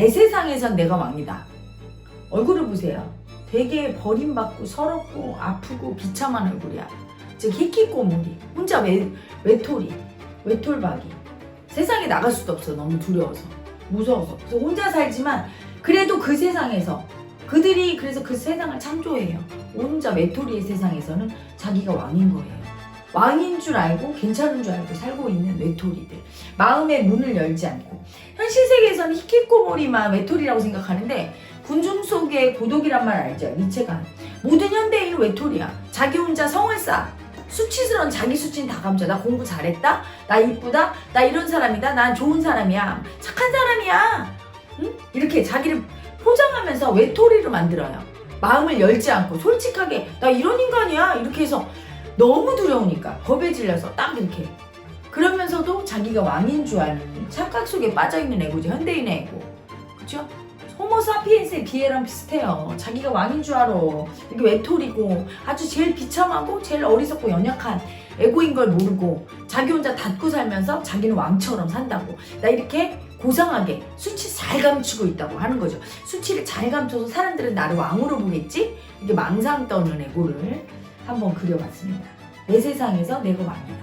내 세상에선 내가 왕이다. 얼굴을 보세요. 되게 버림받고 서럽고 아프고 비참한 얼굴이야. 즉 히키꼬모리, 혼자 외, 외톨이, 외톨박이. 세상에 나갈 수도 없어. 너무 두려워서. 무서워서. 그래서 혼자 살지만 그래도 그 세상에서 그들이 그래서 그 세상을 창조해요. 혼자 외톨이의 세상에서는 자기가 왕인 거예요. 왕인 줄 알고 괜찮은 줄 알고 살고 있는 외톨이들. 마음의 문을 열지 않고. 현실 세계에서는 히키코모리만 외톨이라고 생각하는데 군중 속의 고독이란 말 알죠? 니체가. 모든 현대인은 외톨이야. 자기 혼자 성을 쌓아. 수치스러운 자기 수치는 다 감춰. 나 공부 잘했다? 나 이쁘다? 나 이런 사람이다? 난 좋은 사람이야. 착한 사람이야. 응? 이렇게 자기를 포장하면서 외톨이로 만들어요. 마음을 열지 않고 솔직하게 나 이런 인간이야. 이렇게 해서 너무 두려우니까 겁에 질려서 딱 이렇게. 그러면서도 자기가 왕인 줄 아는 착각 속에 빠져있는 애고죠 현대인의 애고. 그쵸? 호모사피엔스의 비애랑 비슷해요. 자기가 왕인 줄 알아. 이게 외톨이고 아주 제일 비참하고 제일 어리석고 연약한 애고인 걸 모르고 자기 혼자 닫고 살면서 자기는 왕처럼 산다고. 나 이렇게 고상하게 수치 잘 감추고 있다고 하는 거죠. 수치를 잘 감춰서 사람들은 나를 왕으로 보겠지? 이게 망상 떠는 애고를 한번 그려봤습니다. 내 세상에서 내가 왕이다